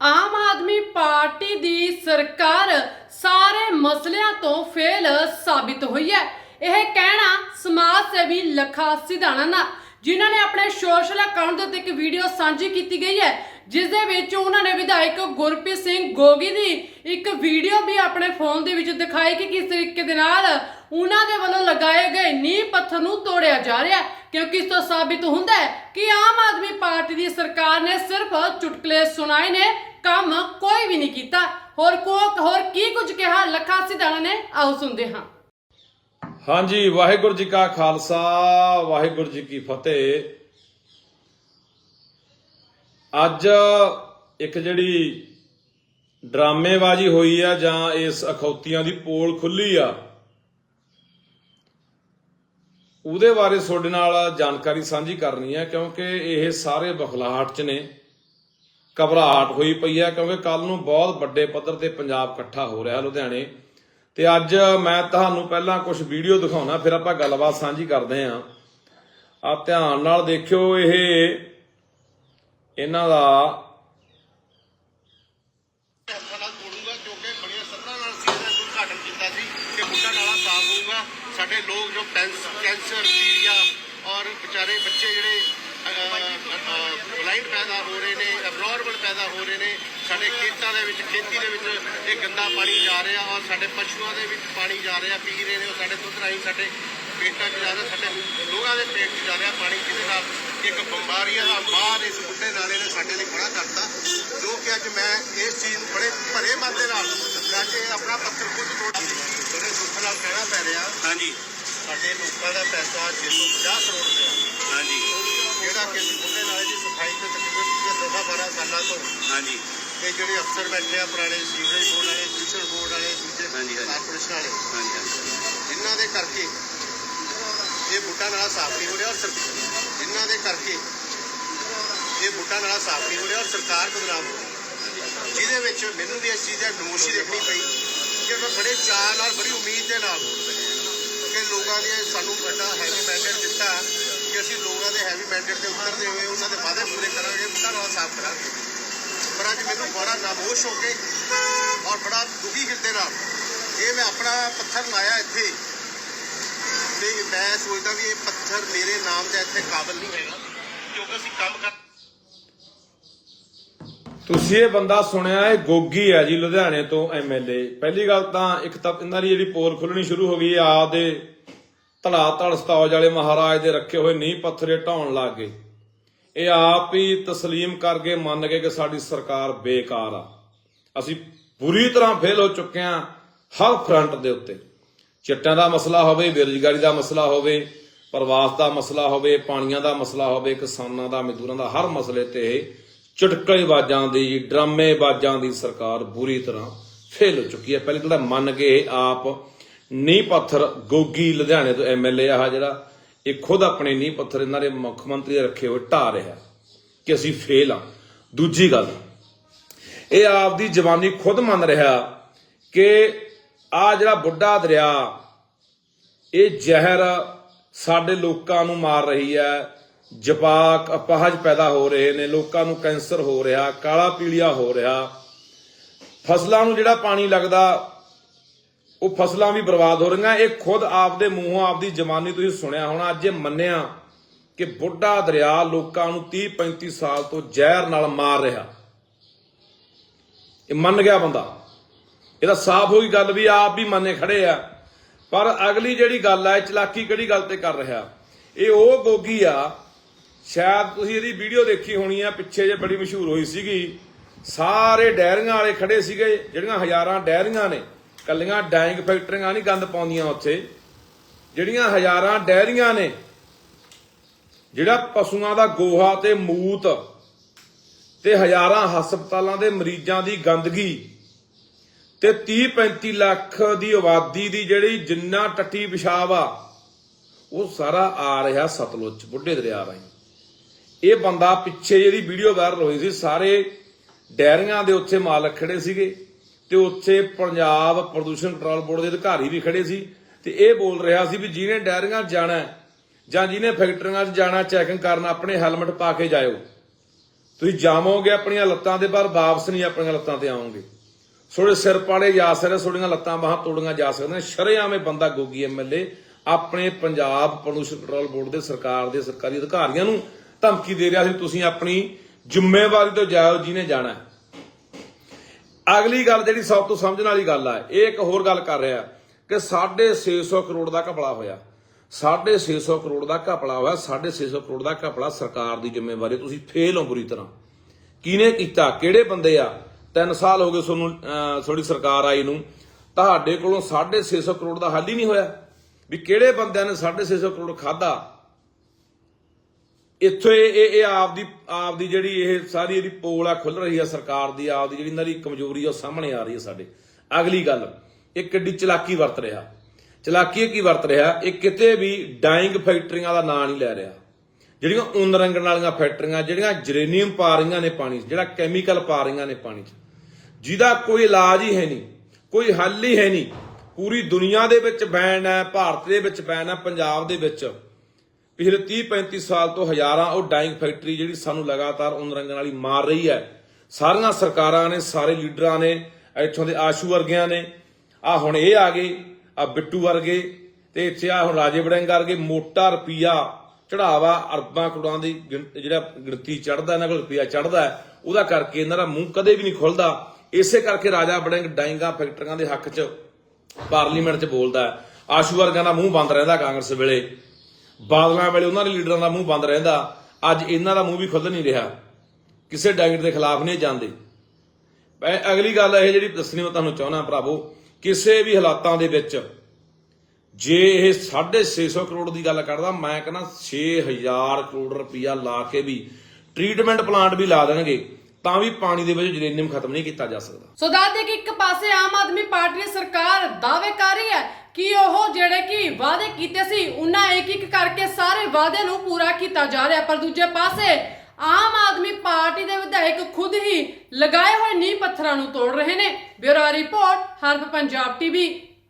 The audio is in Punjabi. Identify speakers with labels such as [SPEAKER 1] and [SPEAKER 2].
[SPEAKER 1] ਆਮ ਆਦਮੀ ਪਾਰਟੀ ਦੀ ਸਰਕਾਰ ਸਾਰੇ ਮਸਲਿਆਂ ਤੋਂ ਫੇਲ ਸਾਬਿਤ ਹੋਈ ਹੈ। ਇਹ ਕਹਿਣਾ ਸਮਾਜ ਸੇਵੀ ਲਖਾ ਸਿਧਾਣਾ ਦਾ ਜਿਨ੍ਹਾਂ ਨੇ ਆਪਣੇ ਸੋਸ਼ਲ ਅਕਾਊਂਟ ਦੇ ਉੱਤੇ ਇੱਕ ਵੀਡੀਓ ਸਾਂਝੀ ਕੀਤੀ ਗਈ ਹੈ, ਜਿਸ ਦੇ ਵਿੱਚ ਉਹਨਾਂ ਨੇ ਵਿਧਾਇਕ ਗੁਰਪ੍ਰੀਤ ਸਿੰਘ ਗੋਗੀ ਦੀ ਇੱਕ ਵੀਡੀਓ ਵੀ ਆਪਣੇ ਫੋਨ ਦੇ ਵਿੱਚ ਦਿਖਾਈ ਕਿ ਕਿਸ ਤਰੀਕੇ ਦੇ ਨਾਲ ਉਹਨਾਂ ਦੇ ਵੱਲੋਂ ਲਗਾਏ ਗਏ ਨੀਂਹ ਪੱਥਰ ਨੂੰ ਤੋੜਿਆ ਜਾ ਰਿਹਾ ਕਿਉਂਕਿ ਇਸ ਤੋਂ ਸਾਬਿਤ ਹੁੰਦਾ ਹੈ ਕਿ ਆਮ ਆਦਮੀ ਪਾਰਟੀ ਦੀ ਸਿਰਫ ਚੁਟਕਲੇ ਸੁਣਾਏ ਨੇ, ਕੰਮ ਕੋਈ ਵੀ ਨਹੀਂ ਕੀਤਾ। ਹੋਰ ਕੋ ਹੋਰ ਕੀ ਕੁਝ ਕਿਹਾ? ਲੱਖਾ ਸਿਧਾਣਾ ਨੇ, ਆਓ ਸੁਣਦੇ ਹਾਂ।
[SPEAKER 2] ਹਾਂਜੀ, ਵਾਹਿਗੁਰੂ ਜੀ ਕਾ ਖਾਲਸਾ, ਵਾਹਿਗੁਰੂ ਜੀ ਕੀ ਫਤਿਹ। ਅੱਜ ਇੱਕ ਜਿਹੜੀ ਡਰਾਮੇਬਾਜ਼ੀ ਹੋਈ ਆ, ਜਾਂ ਇਸ ਅਖੌਤੀਆਂ ਦੀ ਪੋਲ ਖੁੱਲੀ ਆ, ਉਹਦੇ ਬਾਰੇ ਤੁਹਾਡੇ ਨਾਲ ਜਾਣਕਾਰੀ ਸਾਂਝੀ ਕਰਨੀ ਹੈ ਕਿਉਂਕਿ ਇਹ ਸਾਰੇ ਬਖਲਾਹਟ ਚ ਨੇ। ਘਬਰਾਹਟ ਹੋਈ ਪਈ ਹੈ ਕਿਉਂਕਿ ਕੱਲ ਨੂੰ ਬਹੁਤ ਵੱਡੇ ਪੱਧਰ ਤੇ ਪੰਜਾਬ ਇਕੱਠਾ ਹੋ ਰਿਹਾ ਲੁਧਿਆਣੇ। ਤੇ ਅੱਜ ਮੈਂ ਤੁਹਾਨੂੰ ਪਹਿਲਾਂ ਕੁਝ ਵੀਡੀਓ ਦਿਖਾਉਣਾ, ਫਿਰ ਆਪਾਂ ਗੱਲਬਾਤ ਸਾਂਝੀ ਕਰਦੇ ਆਂ ਆ ਧਿਆਨ ਨਾਲ ਦੇਖਿਓ, ਇਹ ਇਹਨਾਂ ਦਾ
[SPEAKER 3] ਸਾਡੇ ਲੋਕ ਜੋ ਕੈਂਸਰ ਪੀਲੀਆ ਔਰ ਵਿਚਾਰੇ ਬੱਚੇ ਜਿਹੜੇ ਬਲਾਈਂਡ ਪੈਦਾ ਹੋ ਰਹੇ ਨੇ ਅਬਨੋਰਮਲ ਪੈਦਾ ਹੋ ਰਹੇ ਨੇ। ਸਾਡੇ ਖੇਤਾਂ ਦੇ ਵਿੱਚ, ਖੇਤੀ ਦੇ ਵਿੱਚ ਇਹ ਗੰਦਾ ਪਾਣੀ ਜਾ ਰਿਹਾ ਔਰ ਸਾਡੇ ਪਸ਼ੂਆਂ ਦੇ ਵਿੱਚ ਪਾਣੀ ਜਾ ਰਿਹਾ, ਪੀ ਰਹੇ ਨੇ ਉਹ ਸਾਡੇ ਦੁੱਧ ਰਾਹੀਂ ਸਾਡੇ ਪੇਟਾਂ 'ਚ ਜਾ ਰਿਹਾ, ਸਾਡੇ ਲੋਕਾਂ ਦੇ ਪੇਟ 'ਚ ਜਾ ਰਿਹਾ ਪਾਣੀ, ਜਿਹਦੇ ਨਾਲ ਇੱਕ ਬਿਮਾਰੀਆਂ ਦਾ ਬਾਹਰ ਇਸ ਬੁੱਢੇ ਨਾਲੇ ਨੇ ਸਾਡੇ ਲਈ ਬੜਾ ਕਰਤਾ, ਜੋ ਕਿ ਅੱਜ ਮੈਂ ਇਸ ਚੀਜ਼ ਨੂੰ ਬੜੇ ਭਰੇ ਮਨ ਦੇ ਨਾਲ ਅੱਜ ਇਹ ਆਪਣਾ ਪੱਥਰ ਖੁਦ ਤੋੜ ਬੜੇ ਦੁੱਖ ਨਾਲ ਕਹਿਣਾ ਪੈ ਰਿਹਾ।
[SPEAKER 4] ਹਾਂਜੀ।
[SPEAKER 3] ਸਾਡੇ ਲੋਕਾਂ ਦਾ ਪੈਸਾ 650 ਕਰੋੜ ਰੁਪਇਆ।
[SPEAKER 4] ਹਾਂਜੀ।
[SPEAKER 3] ਜਿਹੜਾ ਕਿ ਬੁੱਢੇ ਨਾਲੇ ਦੀ ਸਫ਼ਾਈ ਤੇ ਤਕਰੀਬਨ ਪਿਛਲੇ 10 12 ਸਾਲਾਂ ਤੋਂ।
[SPEAKER 4] ਹਾਂਜੀ।
[SPEAKER 3] ਤੇ ਜਿਹੜੇ ਅਫਸਰ ਬੈਠੇ ਆ ਪੁਰਾਣੇ ਸੀਵਰੇਜ ਬੋਰਡ ਵਾਲੇ ਮਿਊਨਿਸਪਲ ਬੋਰਡ ਵਾਲੇ ਦੂਜੇ
[SPEAKER 4] ਹਾਂਜੀ, ਹਾਂਜੀ।
[SPEAKER 3] ਕਾਰਪੋਰੇਸ਼ਨ ਵਾਲੇ।
[SPEAKER 4] ਹਾਂਜੀ ਹਾਂਜੀ।
[SPEAKER 3] ਜਿਨ੍ਹਾਂ ਦੇ ਕਰਕੇ ਇਹ ਬੁੱਢਾ ਨਾਲਾ ਸਾਫ਼ ਨਹੀਂ ਹੋ ਰਿਹਾ ਔਰ ਸਰ ਜਿਨ੍ਹਾਂ ਦੇ ਕਰਕੇ ਇਹ ਬੁੱਢਾ ਨਾਲਾ ਸਾਫ਼ ਨਹੀਂ ਹੋ ਰਿਹਾ ਔਰ ਸਰਕਾਰ ਬਦਨਾਮ ਹੋ ਰਹੀ। ਜਿਹਦੇ ਵਿੱਚ ਮੈਨੂੰ ਵੀ ਇਸ ਚੀਜ਼ ਦੀ ਨਮੋਸ਼ੀ ਦੇਖਣੀ ਪਈ ਕਿ ਮੈਂ ਬੜੇ ਚਾਅ ਨਾਲ ਬੜੀ ਉਮੀਦ ਦੇ ਨਾਲ ਕਿ ਲੋਕਾਂ ਨੇ ਸਾਨੂੰ ਵੱਡਾ ਹੈਵੀ ਮੈਂਡੇਟ ਦਿੱਤਾ ਕਿ ਅਸੀਂ ਲੋਕਾਂ ਦੇ ਹੈਵੀ ਮੈਂਡੇਟ ਤੇ ਉਤਰਦੇ ਹੋਏ ਉਹਨਾਂ ਦੇ ਵਾਅਦੇ ਪੂਰੇ ਕਰਾਂਗੇ ਬੁੱਢਾ ਨਾਲਾ ਸਾਫ਼ ਕਰਾਂਗੇ। ਪਰ ਅੱਜ ਮੈਨੂੰ ਬੜਾ ਨਾਮੋਸ਼ ਹੋ ਕੇ ਔਰ ਬੜਾ ਦੁਖੀ ਹਿਰਦੇ ਨਾਲ ਇਹ ਮੈਂ ਆਪਣਾ ਪੱਥਰ ਲਾਇਆ ਇੱਥੇ। ਤੇ ਮੈਂ ਸੋਚਦਾ ਵੀ ਇਹ ਪੱਥਰ ਮੇਰੇ ਨਾਮ ਦਾ ਇੱਥੇ ਕਾਬਲ ਨਹੀਂ ਹੈਗਾ, ਕਿਉਂਕਿ ਅਸੀਂ ਕੰਮ ਕਰ
[SPEAKER 2] ਤੁਸੀਂ ਇਹ ਬੰਦਾ ਸੁਣਿਆ ਇਹ ਗੋਗੀ ਹੈ ਜੀ, ਲੁਧਿਆਣੇ ਤੋਂ ਐਮਐਲਏ ਪਹਿਲੀ ਗੱਲ ਤਾਂ ਇੱਕ ਤਾਂ ਇਹਨਾਂ ਦੀ ਜਿਹੜੀ ਪੋਲ ਖੁੱਲਣੀ ਸ਼ੁਰੂ ਹੋ ਗਈ ਆ ਦੇ ਧੜਾ ਧੜ ਸਤੌਜ ਵਾਲੇ ਮਹਾਰਾਜ ਦੇ ਰੱਖੇ ਹੋਏ ਨੀਂਹ ਪੱਥਰੇ ਢਾਉਣ ਲੱਗ। ਗਏ ਇਹ ਆਪ ਹੀ ਤਸਲੀਮ ਕਰ ਮੰਨ ਗਏ ਕਿ ਸਾਡੀ ਸਰਕਾਰ ਬੇਕਾਰ ਆ। ਅਸੀਂ ਪੂਰੀ ਤਰ੍ਹਾਂ ਫੇਲ ਹੋ ਚੁੱਕੇ ਹਾਂ ਹਰ ਫਰੰਟ ਦੇ ਉੱਤੇ। ਚਿੱਟਾਂ ਦਾ ਮਸਲਾ ਹੋਵੇ, ਬੇਰੁਜ਼ਗਾਰੀ ਦਾ ਮਸਲਾ ਹੋਵੇ, ਪ੍ਰਵਾਸ ਦਾ ਮਸਲਾ ਹੋਵੇ, ਪਾਣੀਆਂ ਦਾ ਮਸਲਾ ਹੋਵੇ, ਕਿਸਾਨਾਂ ਦਾ, ਮਜ਼ਦੂਰਾਂ ਦਾ, ਹਰ ਮਸਲੇ ਤੇ ਇਹ ਚੁਟਕਲੇਬਾਜ਼ਾਂ ਦੀ, ਡਰਾਮੇਬਾਜ਼ਾਂ ਦੀ ਸਰਕਾਰ ਬੁਰੀ ਤਰ੍ਹਾਂ ਫੇਲ ਹੋ ਚੁੱਕੀ ਹੈ। ਪਹਿਲੇ ਤਾਂ ਮੰਨ ਕੇ ਇਹ ਆਪ ਨੀਂਹ ਪੱਥਰ ਗੋਗੀ ਲੁਧਿਆਣੇ ਤੋਂ ਐਮਐਲਏ ਆ ਜਿਹੜਾ, ਇਹ ਖੁਦ ਆਪਣੇ ਨੀਂਹ ਪੱਥਰ ਇਹਨਾਂ ਦੇ ਮੁੱਖ ਮੰਤਰੀ ਰੱਖੇ ਹੋਏ ਢਾ ਰਿਹਾ ਕਿ ਅਸੀਂ ਫੇਲ ਆ ਦੂਜੀ ਗੱਲ, ਇਹ ਆਪ ਦੀ ਜਵਾਨੀ ਖੁਦ ਮੰਨ ਰਿਹਾ ਕਿ ਆ ਜਿਹੜਾ ਬੁੱਢਾ ਦਰਿਆ, ਇਹ ਜ਼ਹਿਰ ਸਾਡੇ ਲੋਕਾਂ ਨੂੰ ਮਾਰ ਰਹੀ ਹੈ ਜਪਾਕ ਅਪਾਹਜ ਪੈਦਾ ਹੋ ਰਹੇ ਨੇ, ਲੋਕਾਂ ਨੂੰ ਕੈਂਸਰ ਹੋ ਰਿਹਾ, ਕਾਲਾ ਪੀਲੀਆ ਹੋ ਰਿਹਾ। ਫਸਲਾਂ ਨੂੰ ਜਿਹੜਾ ਪਾਣੀ ਲੱਗਦਾ, ਉਹ ਫਸਲਾਂ ਵੀ ਬਰਬਾਦ ਹੋ ਰਹੀਆਂ। ਇਹ ਖੁਦ ਆਪਦੇ ਮੂੰਹੋਂ ਆਪਦੀ ਜਵਾਨੀ ਤੁਸੀਂ ਸੁਣਿਆ ਹੋਣਾ, ਅੱਜ ਇਹ ਮੰਨਿਆ ਕਿ ਬੁੱਢਾ ਦਰਿਆ ਲੋਕਾਂ ਨੂੰ 30 35 ਸਾਲ ਤੋਂ ਜ਼ਹਿਰ ਨਾਲ ਮਾਰ ਰਿਹਾ। ਇਹ ਮੰਨ ਗਿਆ ਬੰਦਾ। ਇਹ ਤਾਂ ਸਾਫ਼ ਹੋਈ ਗੱਲ ਵੀ ਆਪ ਵੀ ਮੰਨੇ ਖੜੇ ਆ। ਪਰ ਅਗਲੀ ਜਿਹੜੀ ਗੱਲ ਆ, ਇਹ ਚਲਾਕੀ ਕਿਹੜੀ ਗੱਲ ਤੇ ਕਰ ਰਿਹਾ? ਇਹ ਉਹ ਗੋਗੀ ਆ ਸ਼ਾਇਦ ਤੁਸੀਂ ਇਹਦੀ ਵੀਡੀਓ ਦੇਖੀ ਹੋਣੀ ਆ, ਪਿੱਛੇ ਜੇ ਬੜੀ ਮਸ਼ਹੂਰ ਹੋਈ ਸੀਗੀ। ਸਾਰੇ ਡੈਰੀਆਂ ਵਾਲੇ ਖੜੇ ਸੀਗੇ, ਜਿਹੜੀਆਂ ਹਜ਼ਾਰਾਂ ਡੈਰੀਆਂ ਨੇ। ਕੱਲੀਆਂ ਡਾਈਂਗ ਫੈਕਟਰੀਆਂ ਨਹੀਂ ਗੰਦ ਪਾਉਂਦੀਆਂ ਉੱਥੇ। ਜਿਹੜੀਆਂ ਹਜ਼ਾਰਾਂ ਡੈਰੀਆਂ ਨੇ, ਜਿਹੜਾ ਪਸ਼ੂਆਂ ਦਾ ਗੋਹਾ ਤੇ ਮੂਤ ਤੇ ਹਜ਼ਾਰਾਂ ਹਸਪਤਾਲਾਂ ਦੇ ਮਰੀਜ਼ਾਂ ਦੀ ਗੰਦਗੀ ਤੇ 30 35 ਲੱਖ ਦੀ ਆਬਾਦੀ ਦੀ ਜਿਹੜੀ ਜਿੰਨਾ ਟੱਟੀ ਪਿਸ਼ਾਬ ਆ, ਉਹ ਸਾਰਾ ਆ ਰਿਹਾ ਸਤਲੁਜ ਬੁੱਢੇ ਦਰਿਆ ਰਾਹੀਂ। ਇਹ ਬੰਦਾ ਪਿੱਛੇ ਜਿਹੜੀ ਵੀਡੀਓ ਵਾਇਰਲ ਹੋਈ ਸੀ, ਸਾਰੇ ਡੈਰੀਆਂ ਦੇ ਉੱਥੇ ਮਾਲਕ ਖੜੇ ਸੀਗੇ ਤੇ ਉੱਥੇ ਪੰਜਾਬ ਪ੍ਰਦੂਸ਼ਣ ਕੰਟਰੋਲ ਬੋਰਡ ਦੇ ਅਧਿਕਾਰੀ ਵੀ ਖੜੇ ਸੀ ਤੇ ਇਹ ਬੋਲ ਰਿਹਾ ਸੀ ਵੀ ਜਿਹਨੇ ਡੈਰੀਆਂ ਜਾਣਾ ਜਾਂ ਜਿਹਨੇ ਫੈਕਟਰੀਆਂ 'ਚ ਜਾਣਾ ਚੈਕਿੰਗ ਕਰਨ ਆਪਣੇ ਹੈਲਮਟ ਪਾ ਕੇ ਜਾਇਓ। ਤੁਸੀਂ ਜਾਵੋਗੇ, ਆਪਣੀਆਂ ਲੱਤਾਂ ਦੇ ਪਰ ਵਾਪਸ ਨਹੀਂ ਆਪਣੀਆਂ ਲੱਤਾਂ ਤੇ ਆਓਗੇ। ਥੋੜੇ ਸਿਰ ਪਾੜੇ ਜਾ ਸਕਦੇ ਥੋੜੀਆਂ ਲੱਤਾਂ ਬਾਹਾਂ ਤੋੜੀਆਂ ਜਾ ਸਕਦੀਆਂ ਸ਼ਰੇਆਮੇ ਬੰਦਾ ਗੋਗੀ ਐਮਐਲਏ ਆਪਣੇ ਪੰਜਾਬ ਪ੍ਰਦੂਸ਼ਣ ਕੰਟਰੋਲ ਬੋਰਡ ਦੇ ਸਰਕਾਰ ਦੇ ਸਰਕਾਰੀ ਅਧਿਕਾਰੀਆਂ ਨੂੰ ਧਮਕੀ ਦੇ ਰਿਹਾ ਸੀ ਤੁਸੀਂ ਆਪਣੀ ਜ਼ਿੰਮੇਵਾਰੀ ਤੋਂ ਜਾਓ ਜਿਹਨੇ ਜਾਣਾ ਅਗਲੀ ਗੱਲ ਜਿਹੜੀ ਸਭ ਤੋਂ ਸਮਝਣ ਵਾਲੀ ਗੱਲ ਆ ਇਹ ਇੱਕ ਹੋਰ ਗੱਲ ਕਰ ਰਿਹਾ ਕਿ 650 ਕਰੋੜ ਦਾ ਘਪਲਾ ਹੋਇਆ। 650 ਕਰੋੜ ਦਾ ਘਪਲਾ ਹੋਇਆ 650 ਕਰੋੜ ਦਾ ਘਪਲਾ ਸਰਕਾਰ ਦੀ ਜ਼ਿੰਮੇਵਾਰੀ ਤੁਸੀਂ ਫੇਲ ਹੋ ਬੁਰੀ ਤਰ੍ਹਾਂ। ਕਿਹਨੇ ਕੀਤਾ? ਕਿਹੜੇ ਬੰਦੇ ਆ? 3 ਸਾਲ ਹੋ ਗਏ ਤੁਹਾਨੂੰ ਅਹ, ਤੁਹਾਡੀ ਸਰਕਾਰ ਆਈ ਨੂੰ। ਤੁਹਾਡੇ ਕੋਲੋਂ 650 ਕਰੋੜ ਦਾ ਹੱਲ ਹੀ ਨਹੀਂ ਹੋਇਆ। ਵੀ ਕਿਹੜੇ ਬੰਦਿਆਂ ਨੇ 650 ਕਰੋੜ ਖਾਦਾ ਇੱਥੋਂ ਇਹ ਇਹ ਆਪਦੀ ਆਪ ਦੀ ਜਿਹੜੀ ਇਹ ਸਾਰੀ ਇਹਦੀ ਪੋਲ ਆ ਖੁੱਲ ਰਹੀ ਆ ਸਰਕਾਰ ਦੀ ਆਪ ਦੀ ਜਿਹੜੀ ਇਹਨਾਂ ਦੀ ਕਮਜ਼ੋਰੀ ਆ, ਉਹ ਸਾਹਮਣੇ ਆ ਰਹੀ ਹੈ ਸਾਡੇ। ਅਗਲੀ ਗੱਲ ਇਹ ਕਿੱਡੀ ਚਲਾਕੀ ਵਰਤ ਰਿਹਾ। ਚਲਾਕੀ ਇਹ ਕੀ ਵਰਤ ਰਿਹਾ? ਇਹ ਕਿਤੇ ਵੀ ਡਾਈਂਗ ਫੈਕਟਰੀਆਂ ਦਾ ਨਾਂ ਨਹੀਂ ਲੈ ਰਿਹਾ। ਜਿਹੜੀਆਂ ਉਨ ਰੰਗਣ ਵਾਲੀਆਂ ਫੈਕਟਰੀਆਂ, ਜਿਹੜੀਆਂ ਜਰੇਨੀਅਮ ਪਾ ਰਹੀਆਂ ਨੇ ਪਾਣੀ 'ਚ, ਜਿਹੜਾ ਕੈਮੀਕਲ ਪਾ ਰਹੀਆਂ ਨੇ ਪਾਣੀ 'ਚ। ਜਿਹਦਾ ਕੋਈ ਇਲਾਜ ਹੀ ਹੈ ਨਹੀਂ, ਕੋਈ ਹੱਲ ਹੀ ਹੈ ਨਹੀਂ। ਪੂਰੀ ਦੁਨੀਆ ਦੇ ਵਿੱਚ ਬੈਨ ਹੈ, ਭਾਰਤ ਦੇ ਵਿੱਚ ਬੈਨ ਹੈ, ਪੰਜਾਬ ਦੇ ਵਿੱਚ। ਪਿਛਲੇ 30 35 ਸਾਲ ਤੋਂ ਹਜ਼ਾਰਾਂ ਉਹ ਡਾਈਂਗ ਫੈਕਟਰੀ ਜਿਹੜੀ ਸਾਨੂੰ ਲਗਾਤਾਰ ਉਨ ਵਾਲੀ ਮਾਰ ਰਹੀ ਹੈ। ਸਾਰੀਆਂ ਸਰਕਾਰਾਂ ਨੇ, ਸਾਰੇ ਲੀਡਰਾਂ ਨੇ, ਇੱਥੋਂ ਦੇ ਆਸ਼ੂ ਵਰਗਿਆਂ ਨੇ ਆ ਹੁਣ ਇਹ ਆ ਗਏ ਆ ਬਿੱਟੂ ਵਰਗੇ, ਤੇ ਇੱਥੇ ਆ ਹੁਣ ਰਾਜੇ ਵੜਿੰਗ ਵਰਗੇ, ਮੋਟਾ ਰੁਪਈਆ ਚੜਾਵਾ ਅਰਬਾਂ ਕਰੋੜਾਂ ਦੀ ਗਿਣ- ਜਿਹੜਾ ਗਿਣਤੀ ਚੜਦਾ ਇਹਨਾਂ ਕੋਲ ਰੁਪਈਆ ਚੜਦਾ ਉਹਦਾ ਕਰਕੇ ਇਹਨਾਂ ਦਾ ਮੂੰਹ ਕਦੇ ਵੀ ਨਹੀਂ ਖੁੱਲਦਾ। ਇਸੇ ਕਰਕੇ ਰਾਜਾ ਵੜਿੰਗ ਡਾਈਂਗਾ ਫੈਕਟਰੀਆਂ ਦੇ ਹੱਕ 'ਚ, ਪਾਰਲੀਮੈਂਟ 'ਚ ਬੋਲਦਾ ਹੈ। ਆਸ਼ੂ ਵਰਗਾਂ ਦਾ ਮੂੰਹ ਬੰਦ ਰਹਿੰਦਾ ਕਾਂਗਰਸ ਵੇਲੇ। ਬਾਦਲਾਂ ਵੇਲੇ ਉਹਨਾਂ ਦੇ ਲੀਡਰਾਂ ਦਾ ਮੂੰਹ ਬੰਦ ਰਹਿੰਦਾ। ਅੱਜ ਇਹਨਾਂ ਦਾ ਮੂੰਹ ਵੀ ਖੁੱਲ ਨਹੀਂ ਰਿਹਾ। ਕਿਸੇ ਡਾਇਟ ਦੇ ਖਿਲਾਫ ਨਹੀਂ ਜਾਂਦੇ। ਅਗਲੀ ਗੱਲ ਇਹ ਜਿਹੜੀ ਦੱਸਣੀ ਮੈਂ ਤੁਹਾਨੂੰ ਚਾਹੁੰਦਾ ਭਰਾਵੋ, ਕਿਸੇ ਵੀ ਹਾਲਾਤਾਂ ਦੇ ਵਿੱਚ ਜੇ ਇਹ 650 ਕਰੋੜ ਦੀ ਗੱਲ ਕਰਦਾ, ਮੈਂ ਕਹਿੰਦਾ 6000 ਕਰੋੜ ਰੁਪਇਆ ਲਾ ਕੇ ਵੀ ਟ੍ਰੀਟਮੈਂਟ ਪਲਾਂਟ ਵੀ ਲਾ ਦੇਣਗੇ, ਤਾਂ ਵੀ ਪਾਣੀ ਦੇ ਵਿੱਚ ਜਰੇਨੀਅਮ ਖਤਮ ਨਹੀਂ ਕੀਤਾ ਜਾ ਸਕਦਾ।
[SPEAKER 1] ਸੋ ਦੱਸਦੇ ਕਿ ਇੱਕ ਪਾਸੇ ਆਮ ਆਦਮੀ ਪਾਰਟੀ ਸਰਕਾਰ ਦਾਅਵੇ ਕਰ ਰਹੀ ਹੈ ਕਿ ਉਹ ਜਿਹੜੇ ਕਿ ਵਾਅਦੇ ਕੀਤੇ ਸੀ, ਉਹਨਾਂ ਇੱਕ ਇੱਕ ਕਰਕੇ ਸਾਰੇ ਵਾਅਦੇ ਨੂੰ ਪੂਰਾ ਕੀਤਾ ਜਾ ਰਿਹਾ। ਪਰ ਦੂਜੇ ਪਾਸੇ, ਆਮ ਆਦਮੀ ਪਾਰਟੀ ਦੇ ਵਿਧਾਇਕ ਖੁਦ ਹੀ ਲਗਾਏ ਹੋਏ ਨੀਂਹ ਪੱਥਰਾਂ ਨੂੰ ਤੋੜ ਰਹੇ ਨੇ। ਬਿਊਰੋ ਰਿਪੋਰਟ ਹਰਫ ਪੰਜਾਬ ਟੀਵੀ।